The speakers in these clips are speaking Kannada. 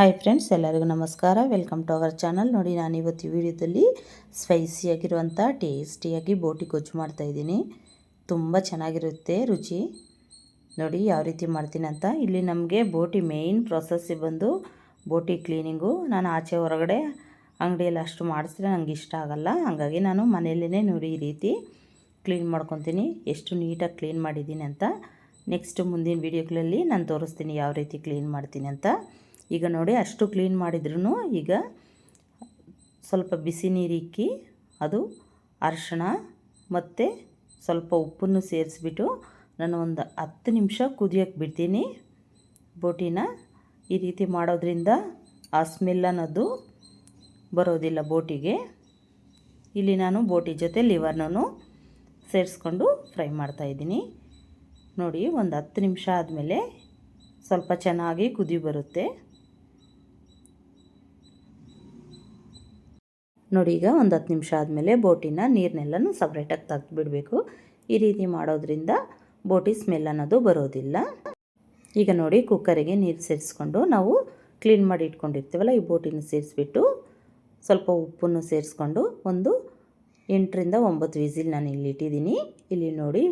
ಹಾಯ್ ಫ್ರೆಂಡ್ಸ್ ಎಲ್ಲರಿಗೂ ನಮಸ್ಕಾರ. ವೆಲ್ಕಮ್ ಟು ಅವರ್ ಚಾನಲ್ ನೋಡಿ, ನಾನು ಇವತ್ತು ವಿಡಿಯೋದಲ್ಲಿ ಸ್ಪೈಸಿಯಾಗಿರುವಂಥ ಟೇಸ್ಟಿಯಾಗಿ ಬೋಟಿ ಗೊಜ್ಜು ಮಾಡ್ತಾಯಿದ್ದೀನಿ ತುಂಬ ಚೆನ್ನಾಗಿರುತ್ತೆ, ರುಚಿ. ನೋಡಿ, ಯಾವ ರೀತಿ ಮಾಡ್ತೀನಿ ಅಂತ. ಇಲ್ಲಿ ನಮಗೆ ಬೋಟಿ ಮೇಯ್ನ್ ಪ್ರೊಸೆಸ್ ಬಂದು ಬೋಟಿ ಕ್ಲೀನಿಂಗು ನಾನು ಆಚೆ ಹೊರಗಡೆ ಅಂಗಡಿಯಲ್ಲಿ ಅಷ್ಟು ಮಾಡಿಸಿದ್ರೆ ನನಗೆ ಇಷ್ಟ ಆಗಲ್ಲ. ಹಾಗಾಗಿ ನಾನು ಮನೆಯಲ್ಲೇ ನೋಡಿ ಈ ರೀತಿ ಕ್ಲೀನ್ ಮಾಡ್ಕೊತೀನಿ. ಎಷ್ಟು ನೀಟಾಗಿ ಕ್ಲೀನ್ ಮಾಡಿದ್ದೀನಿ ಅಂತ. ನೆಕ್ಸ್ಟ್ ಮುಂದಿನ ವೀಡಿಯೋಗಳಲ್ಲಿ ನಾನು ತೋರಿಸ್ತೀನಿ ಯಾವ ರೀತಿ ಕ್ಲೀನ್ ಮಾಡ್ತೀನಿ ಅಂತ. ಈಗ ನೋಡಿ ಅಷ್ಟು ಕ್ಲೀನ್ ಮಾಡಿದ್ರೂ ಈಗ ಸ್ವಲ್ಪ ಬಿಸಿ ನೀರಿಕ್ಕಿ ಅದು ಅರಿಶಿಣ ಮತ್ತು ಸ್ವಲ್ಪ ಉಪ್ಪನ್ನು ಸೇರಿಸ್ಬಿಟ್ಟು ನಾನು ಒಂದು ಹತ್ತು ನಿಮಿಷ ಕುದಿಯೋಕ್ಕೆ ಬಿಡ್ತೀನಿ. ಬೋಟಿನ ಈ ರೀತಿ ಮಾಡೋದ್ರಿಂದ ಆ ಸ್ಮೆಲ್ ಅನ್ನೋದು ಬರೋದಿಲ್ಲ ಬೋಟಿಗೆ. ಇಲ್ಲಿ ನಾನು ಬೋಟಿ ಜೊತೆ ಲಿವರ್ನೂ ಸೇರಿಸ್ಕೊಂಡು ಫ್ರೈ ಮಾಡ್ತಾಯಿದ್ದೀನಿ ನೋಡಿ ಒಂದು ಹತ್ತು ನಿಮಿಷ ಆದಮೇಲೆ ಸ್ವಲ್ಪ ಚೆನ್ನಾಗಿ ಕುದಿ ಬರುತ್ತೆ. ನೋಡಿ ಈಗ ಒಂದು ಹತ್ತು ನಿಮಿಷ ಆದಮೇಲೆ ಬೋಟಿನ ನೀರನ್ನೆಲ್ಲನೂ ಸಪ್ರೇಟಾಗಿ ತೆಗೆದುಬಿಡಬೇಕು ಈ ರೀತಿ ಮಾಡೋದ್ರಿಂದ ಬೋಟಿ ಸ್ಮೆಲ್ ಅನ್ನೋದು ಬರೋದಿಲ್ಲ. ಈಗ ನೋಡಿ ಕುಕ್ಕರಿಗೆ ನೀರು ಸೇರಿಸ್ಕೊಂಡು ನಾವು ಕ್ಲೀನ್ ಮಾಡಿ ಇಟ್ಕೊಂಡಿರ್ತೀವಲ್ಲ ಈ ಬೋಟಿನ ಸೇರಿಸ್ಬಿಟ್ಟು ಸ್ವಲ್ಪ ಉಪ್ಪನ್ನು ಸೇರಿಸ್ಕೊಂಡು ಒಂದು ಎಂಟರಿಂದ ಒಂಬತ್ತು ವಿಸಿಲ್ ನಾನು ಇಲ್ಲಿ ಇಟ್ಟಿದ್ದೀನಿ. ಇಲ್ಲಿ ನೋಡಿ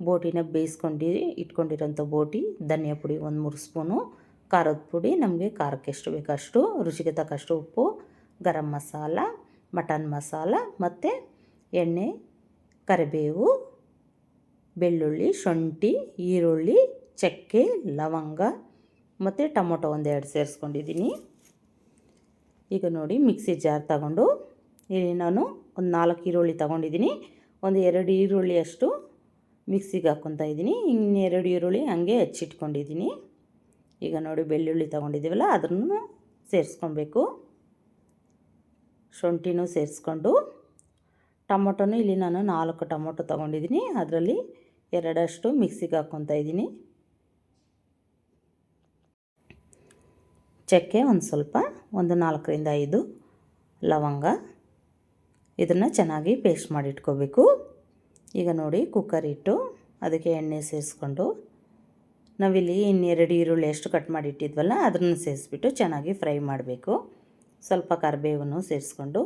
ಬೋಟಿನ ಬೇಯಿಸ್ಕೊಂಡು ಇಟ್ಕೊಂಡಿರೋಂಥ ಬೋಟಿ, ಧನಿಯಾ ಪುಡಿ ಒಂದು ಮೂರು ಸ್ಪೂನು, ಖಾರದ ಪುಡಿ, ನಮಗೆ ಖಾರಕ್ಕೆ ಎಷ್ಟು ಬೇಕಷ್ಟು ರುಚಿಗೆ ತಕ್ಕಷ್ಟು ಉಪ್ಪು, ಗರಂ ಮಸಾಲ ಮಟನ್ ಮಸಾಲ ಮತ್ತು ಎಣ್ಣೆ, ಕರಿಬೇವು, ಬೆಳ್ಳುಳ್ಳಿ, ಶುಂಠಿ, ಈರುಳ್ಳಿ, ಚಕ್ಕೆ, ಲವಂಗ ಮತ್ತು ಟೊಮೊಟೊ ಒಂದೆರಡು ಸೇರಿಸ್ಕೊಂಡಿದ್ದೀನಿ. ಈಗ ನೋಡಿ ಮಿಕ್ಸಿ ಜಾರ್ ತಗೊಂಡು ಇಲ್ಲಿ ನಾನು ಒಂದು ನಾಲ್ಕು ಈರುಳ್ಳಿ ತೊಗೊಂಡಿದ್ದೀನಿ. ಒಂದು ಎರಡು ಈರುಳ್ಳಿ ಅಷ್ಟು ಮಿಕ್ಸಿಗೆ ಹಾಕ್ಕೊತಾ ಇದ್ದೀನಿ. ಇನ್ನೆರಡು ಈರುಳ್ಳಿ ಹಂಗೆ ಹೆಚ್ಚಿಟ್ಕೊಂಡಿದ್ದೀನಿ. ಈಗ ನೋಡಿ ಬೆಳ್ಳುಳ್ಳಿ ತೊಗೊಂಡಿದ್ದೀವಲ್ಲ, ಅದನ್ನು ಸೇರಿಸ್ಕೊಬೇಕು. ಶುಂಠಿನೂ ಸೇರಿಸ್ಕೊಂಡು ಟೊಮೊಟೊನು ಇಲ್ಲಿ ನಾನು ನಾಲ್ಕು ಟೊಮೊಟೊ ತೊಗೊಂಡಿದ್ದೀನಿ. ಅದರಲ್ಲಿ ಎರಡಷ್ಟು ಮಿಕ್ಸಿಗೆ ಹಾಕ್ಕೊತಾ ಇದ್ದೀನಿ. ಚಕ್ಕೆ ಒಂದು ಸ್ವಲ್ಪ, ಒಂದು ನಾಲ್ಕರಿಂದ ಐದು ಲವಂಗ. ಇದನ್ನು ಚೆನ್ನಾಗಿ ಪೇಸ್ಟ್ ಮಾಡಿಟ್ಕೋಬೇಕು. ಈಗ ನೋಡಿ ಕುಕ್ಕರ್ ಇಟ್ಟು ಅದಕ್ಕೆ ಎಣ್ಣೆ ಸೇರಿಸ್ಕೊಂಡು ನಾವಿಲ್ಲಿ ಇನ್ನೆರಡು ಈರುಳ್ಳಿ ಎಷ್ಟು ಕಟ್ ಮಾಡಿ ಇಟ್ಟಿದ್ವಲ್ಲ ಅದನ್ನು ಸೇರಿಸ್ಬಿಟ್ಟು ಚೆನ್ನಾಗಿ ಫ್ರೈ ಮಾಡಬೇಕು. ಸ್ವಲ್ಪ ಕರಿಬೇವನ್ನು ಸೇರಿಸ್ಕೊಂಡು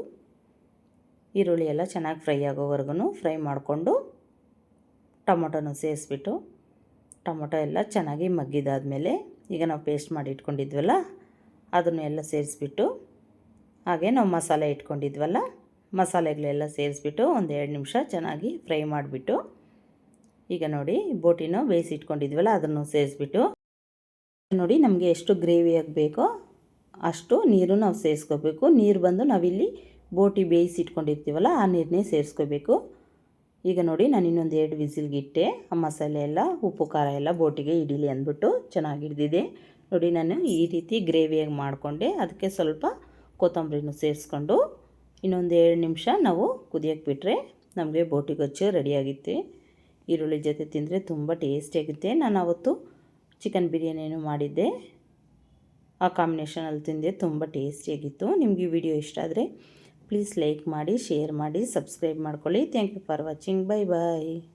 ಈರುಳ್ಳಿ ಎಲ್ಲ ಚೆನ್ನಾಗಿ ಫ್ರೈ ಆಗೋವರೆಗೂ ಫ್ರೈ ಮಾಡಿಕೊಂಡು ಟೊಮೊಟೊನೂ ಸೇರಿಸ್ಬಿಟ್ಟು ಟೊಮೊಟೊ ಎಲ್ಲ ಚೆನ್ನಾಗಿ ಮಗ್ಗಿದಾದಮೇಲೆ ಈಗ ನಾವು ಪೇಸ್ಟ್ ಮಾಡಿ ಇಟ್ಕೊಂಡಿದ್ವಲ್ಲ ಅದನ್ನು ಎಲ್ಲ ಸೇರಿಸ್ಬಿಟ್ಟು ಹಾಗೆ ನಾವು ಮಸಾಲೆ ಇಟ್ಕೊಂಡಿದ್ವಲ್ಲ ಮಸಾಲೆಗಳೆಲ್ಲ ಸೇರಿಸ್ಬಿಟ್ಟು ಒಂದು ಎರಡು ನಿಮಿಷ ಚೆನ್ನಾಗಿ ಫ್ರೈ ಮಾಡಿಬಿಟ್ಟು ಈಗ ನೋಡಿ ಬೋಟಿನೂ ಬೇಯಿಸಿಟ್ಕೊಂಡಿದ್ವಲ್ಲ ಅದನ್ನು ಸೇರಿಸ್ಬಿಟ್ಟು ನೋಡಿ ನಮಗೆ ಎಷ್ಟು ಗ್ರೇವಿಯಾಗಿ ಬೇಕೋ ಅಷ್ಟು ನೀರು ನಾವು ಸೇರಿಸ್ಕೋಬೇಕು. ನೀರು ಬಂದು ನಾವಿಲ್ಲಿ ಬೋಟಿ ಬೇಯಿಸಿ ಇಟ್ಕೊಂಡಿರ್ತೀವಲ್ಲ, ಆ ನೀರನ್ನೇ ಸೇರಿಸ್ಕೋಬೇಕು. ಈಗ ನೋಡಿ, ನಾನು ಇನ್ನೊಂದು ಎರಡು ವಿಸಿಲ್ಗೆ ಇಟ್ಟೆ. ಆ ಮಸಾಲೆ ಎಲ್ಲ, ಉಪ್ಪು, ಖಾರ ಎಲ್ಲ ಬೋಟಿಗೆ ಇಡೀಲಿ ಅಂದ್ಬಿಟ್ಟು ಚೆನ್ನಾಗಿ ಹಿಡ್ದಿದೆ. ನೋಡಿ, ನಾನು ಈ ರೀತಿ ಗ್ರೇವಿಯಾಗಿ ಮಾಡಿಕೊಂಡೆ. ಅದಕ್ಕೆ ಸ್ವಲ್ಪ ಕೊತ್ತಂಬರಿನೂ ಸೇರಿಸ್ಕೊಂಡು ಇನ್ನೊಂದು ಎರಡು ನಿಮಿಷ ನಾವು ಕುದಿಯೋಕ್ಕೆ ಬಿಟ್ಟರೆ ನಮಗೆ ಬೋಟಿ ಗೊಜ್ಜು ರೆಡಿಯಾಗಿತ್ತು ಈರುಳ್ಳಿ ಜೊತೆ ತಿಂದರೆ ತುಂಬ ಟೇಸ್ಟಿಯಾಗುತ್ತೆ ನಾನು ಅವತ್ತು ಚಿಕನ್ ಬಿರಿಯಾನಿನೂ ಮಾಡಿದ್ದೆ. ಆ ಕಾಂಬಿನೇಷನಲ್ಲಿ ತಿಂದೆ ತುಂಬ ಟೇಸ್ಟಿಯಾಗಿತ್ತು. ನಿಮಗೆ ವಿಡಿಯೋ ಇಷ್ಟ ಆದರೆ ಪ್ಲೀಸ್ ಲೈಕ್ ಮಾಡಿ, ಶೇರ್ ಮಾಡಿ, ಸಬ್ಸ್ಕ್ರೈಬ್ ಮಾಡ್ಕೊಳ್ಳಿ. Thank you for watching. Bye bye